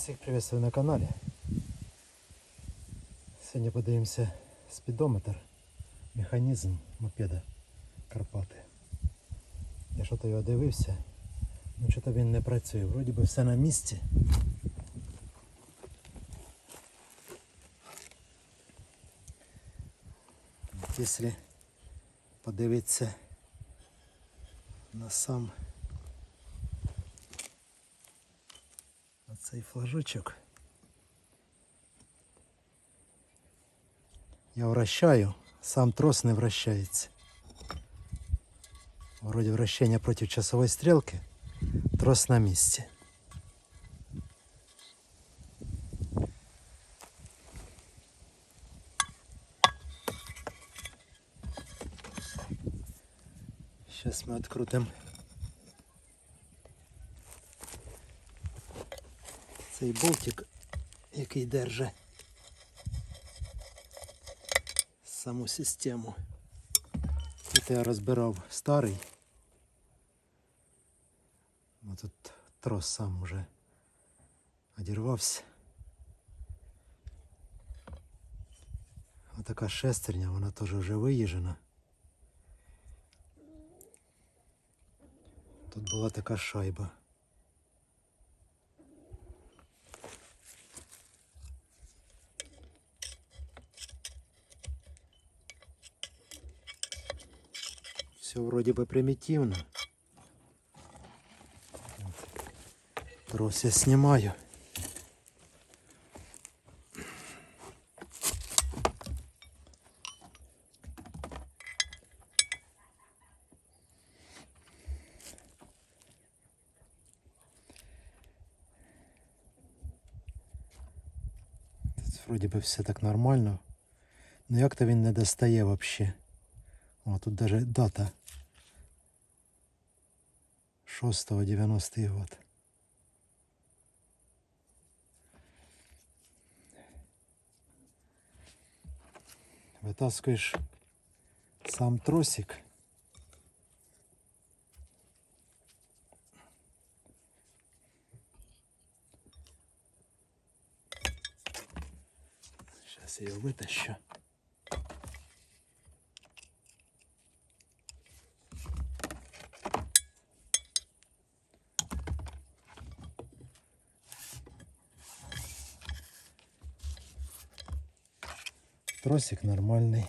Всіх приветствую на каналі. Сьогодні подивимося спідометр, механізм мопеда Карпати. Я що-то його дивився, ну що-то він не працює. Вроді би все на місці. Якщо подивитися на сам оцей флажочок. Я вращаю, сам трос не вращається. Вроде вращення проти часової стрілки, трос на місці. Сейчас мы открутим цей болтик, який держить саму систему. Тут я розбирав старий. Ну, тут трос сам уже одірвався. Отака шестерня, вона теж вже виїжджена. Тут була така шайба. Все вроде бы примитивно. Трос я снимаю. Вроде бы все так нормально. Ну як то він не достає вообще. О, тут даже дата. 6-90 год. Вытаскиваешь сам тросик. Сейчас я ее вытащу. Тросик нормальный.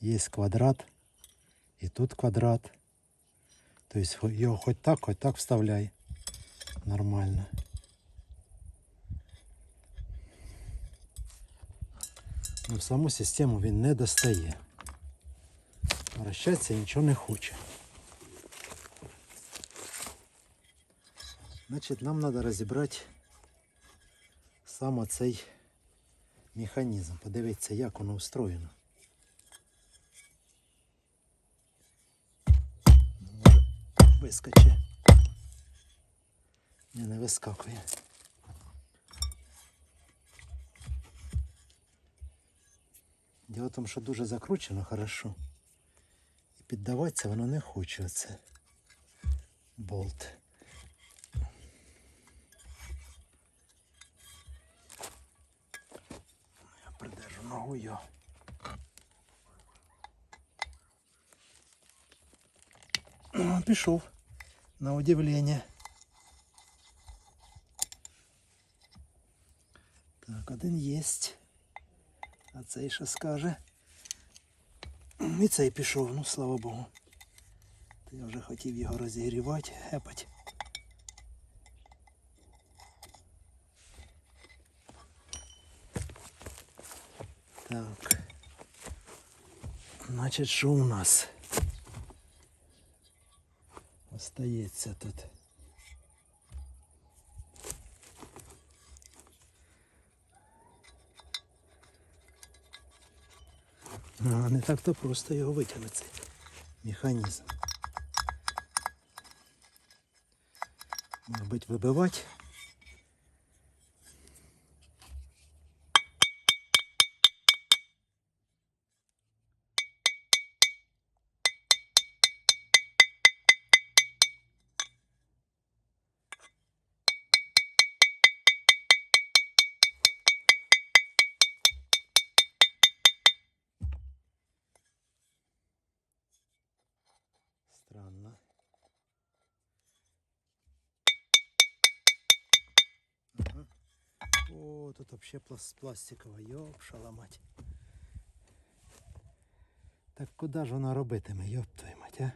Есть квадрат. И тут квадрат. То есть його хоть так, хоть так вставляй. Нормально. Ну, саму систему він не достає. Вращатися нічого не хоче. Значить, нам треба розібрати саме цей механізм. Подивитися, як воно устроєно. Може, Вискоче. Ні, не вискакує. Діло в тому, що дуже закручено хорошо. І піддаватися воно не хоче оце. Болт. придержу ногою. О, Пішов. На удивление. Так, один єсть. А цей що скаже? І цей пішов, ну слава Богу. То я вже хотів його розігрівати, гепать. Значить, що у нас? Остається тут. А, не так то просто його витягнути цей механізм. Мабуть, вибивати. тут взагалі плас- пластикова. Йоп, шаламать. Так куди ж вона робитиме, йоп твою мать, а?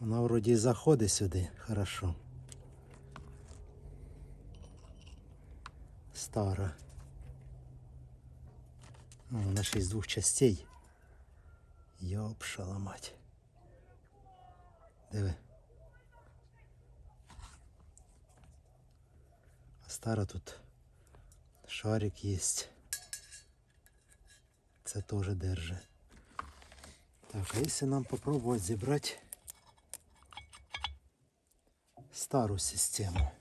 Вона вроді і заходить сюди, хорошо. Стара. А, вона ще й з двох частей. Йоп, шаламать. Диви. А стара тут шарик є. Це теж держи. Так, а якщо нам попробувати зібрати стару систему?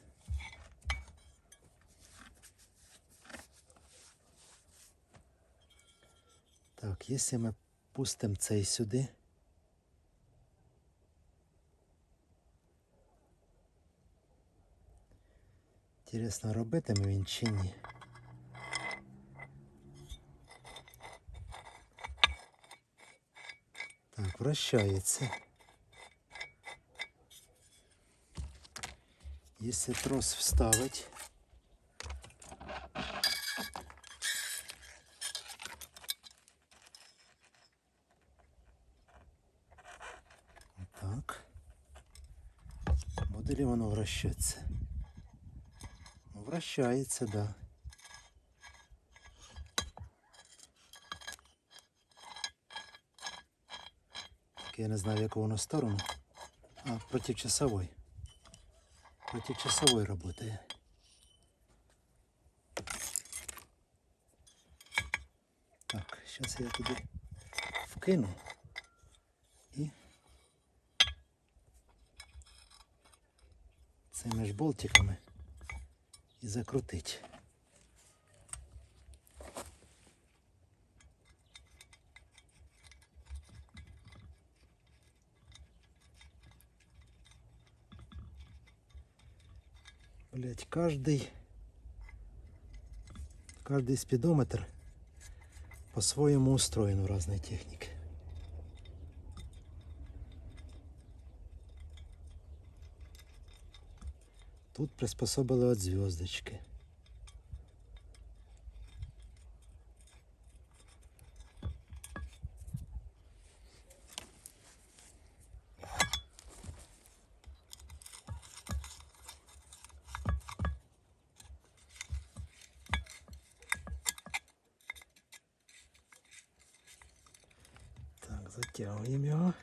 Так, якщо ми пустимо цей сюди. Інтересно, робитиме він чи ні. Так, вращається. Якщо трос вставить. Так. Буде воно вращатися? Ну, Вращається, да. Я не знаю, в яку воно сторону. А, противчасовой. Противчасовой работає. Так, зараз я туди вкину цими ж болтиками і закрутить. Блять, каждый каждый спидометр по-своему устроен в разной технике. Тут приспособили от звездочки. Так, затягуємо його.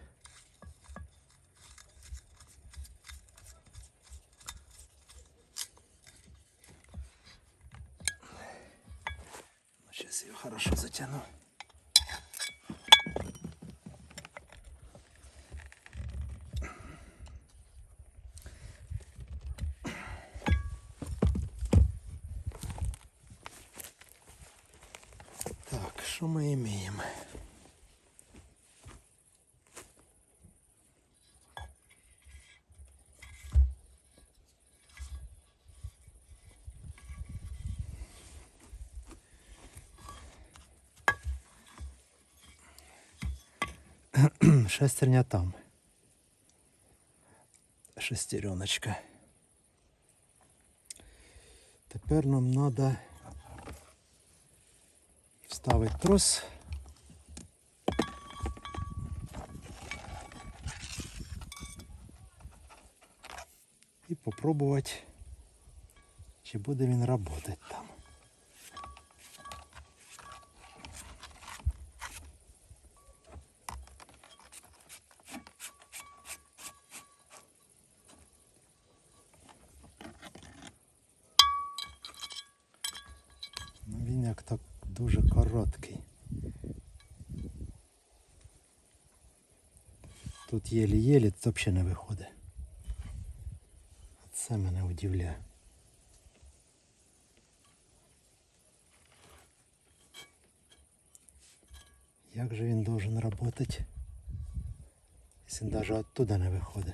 Сейчас ее хорошо затяну. Так, что мы имеем? Шестерня там. Шестереночка. Тепер нам треба вставити трос. І попробувати, чи буде він працювати там. Ну, він як так дуже короткий. Тут єлі-єлі, це взагалі не виходить. Це мене удивляє. Як же він должен працювати, якщо навіть оттуда не виходить?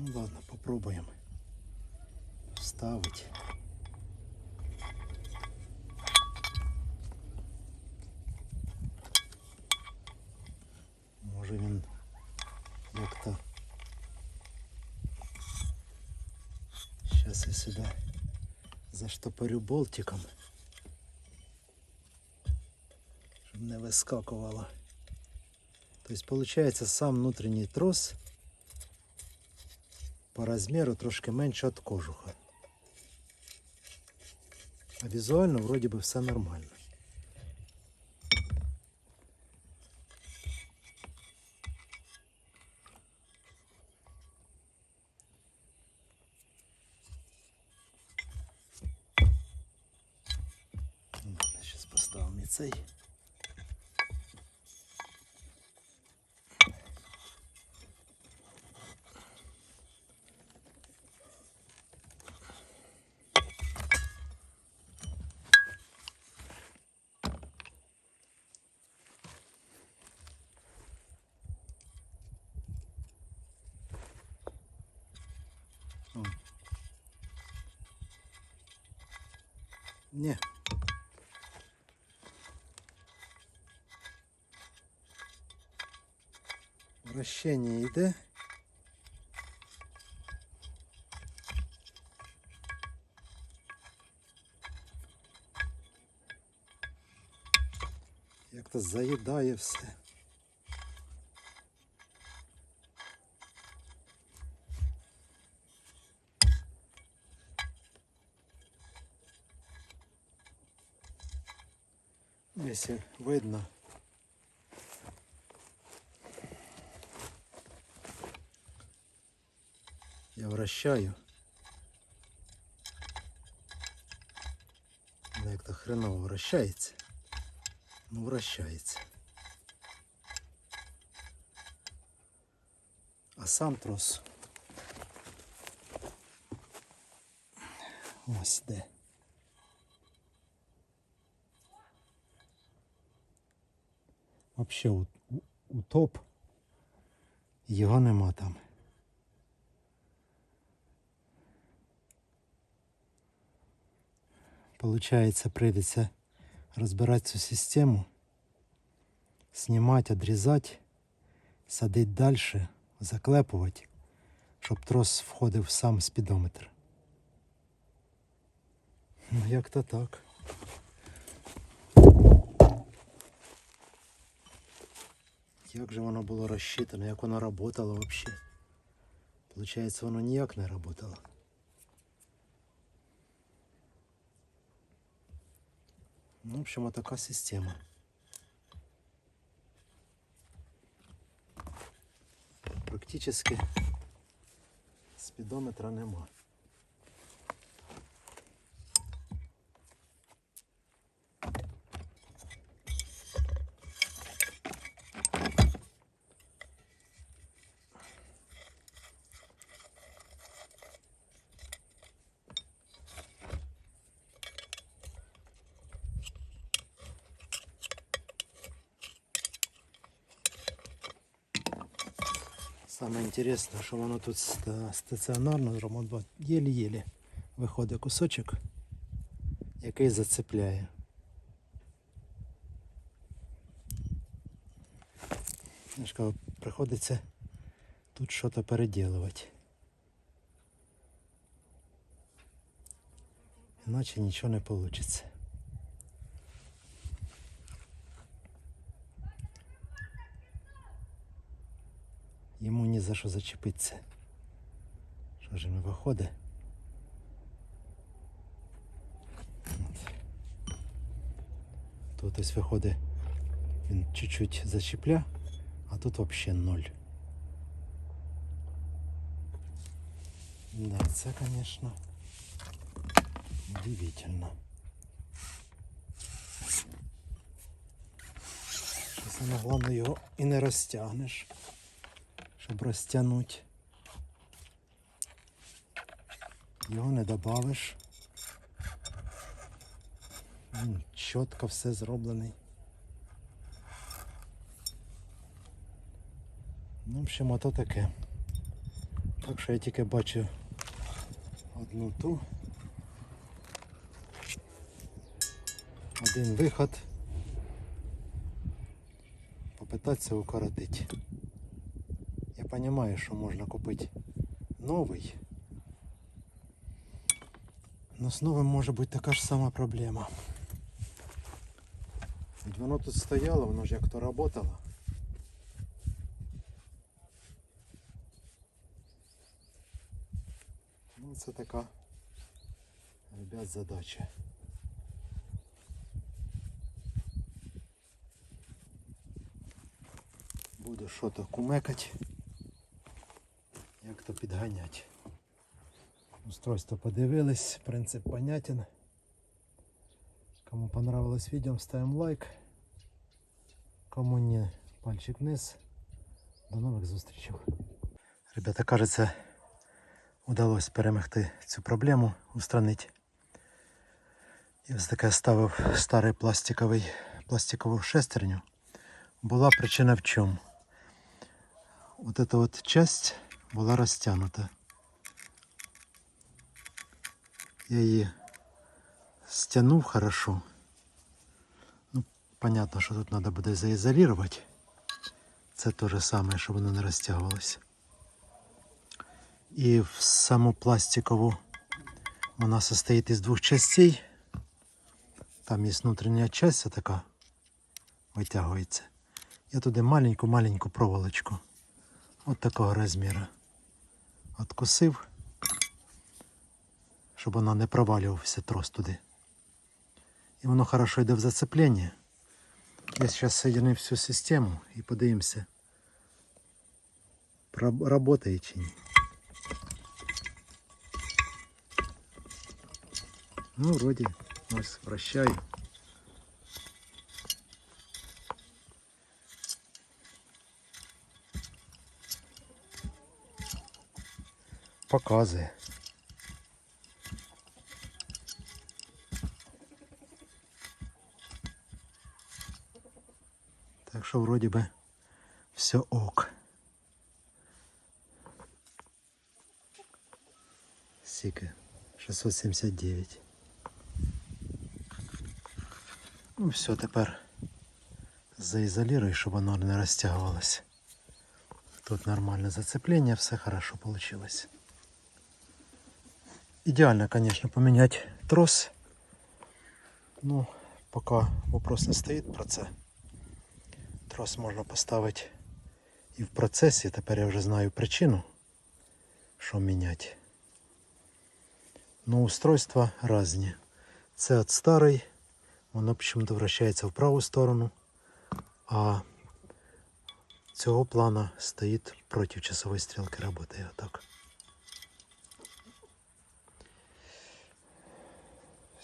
ну ладно, попробуємо. Вставить. Може він як-то. Зараз я сюди заштопорю болтиком. Щоб не вискакувало. Тобто, получается, сам внутрішній трос по розміру трошки менше від кожуха. А візуально вроді би все нормально. Зараз поставимо і цей. О. Ні. Вращення йде. Як то заїдає все. Якщо видно. Я вращаю. Як то хреново вращається. Ну, вращається. А сам трос. Ось де. У, утоп. Його нема там. Получается, прийдеться розбирати цю систему, знімати, відрізати, садити далі, заклепувати, щоб трос входив в сам спідометр. Ну, як то так. Як же воно було розчитано, як воно працювало взагалі? Получається, воно ніяк не працювало. Ну, в общем, вот такая система. Практически спідометра нема. Саме інтересне, що воно тут ста- стаціонарно зробимо. Єлі-єлі виходить кусочок, який зацепляє. Я ж кажу, приходиться тут щось переділувати. Іначе нічого не вийде. Йому ні за що зачепитися. Що ж не виходить? Тут ось виходить, він чуть-чуть зачепля, а тут взагалі ноль. Да, це, звісно, удивительно. Що саме головне його і не розтягнеш щоб розтягнути. Його не додавиш. Він чітко все зроблений. Ну, в общем, ото таке. Так що я тільки бачу одну ту. Один виход. Попитатися укоротити. Я розумію, що можна купити новий. Но з новим може бути така ж сама проблема. Ведь воно тут стояло, воно ж як то работало. Ну це така, ребят, задача. Буду що-то кумекать, як то підганять. Устройство подивились, принцип понятен. Кому понравилось видео, ставим лайк. Кому не, пальчик вниз. До нових зустрічей. Ребята, кажется, удалось перемогти цю проблему, устранити. І ось таке ставив старий пластиковий, пластикову шестерню. Була причина в чому? Вот эта вот часть була розтягнута. Я її стянув хорошо. Ну, понятно, що тут треба буде заізолювати. Це те же саме, щоб воно не розтягувалося. І в саму пластикову вона состоїть із двох частей. Там є внутрішня часть така витягується. Я туди маленьку-маленьку проволочку. От такого розміру. Откусив, щоб вона не провалювався трос туди. І воно хорошо йде в зацеплення. Я зараз соединю всю систему і подивимося, працює чи ні. Ну, вроді, ось вращаю. Показує. Так що вроді би все ок. Сіки 679. Ну все, тепер заізолірую, щоб воно не розтягувалося. Тут нормальне зацеплення, все хорошо получилось. Идеально, конечно, поменять трос. Ну, пока вопрос не стоїть про це. Трос можна поставити і в процесі. Тепер я вже знаю причину, що міняти. Ну, устройства різні. Це от старий, воно чому-то вращається в праву сторону, а цього плана стоїть проти часової стрілки, працює отак.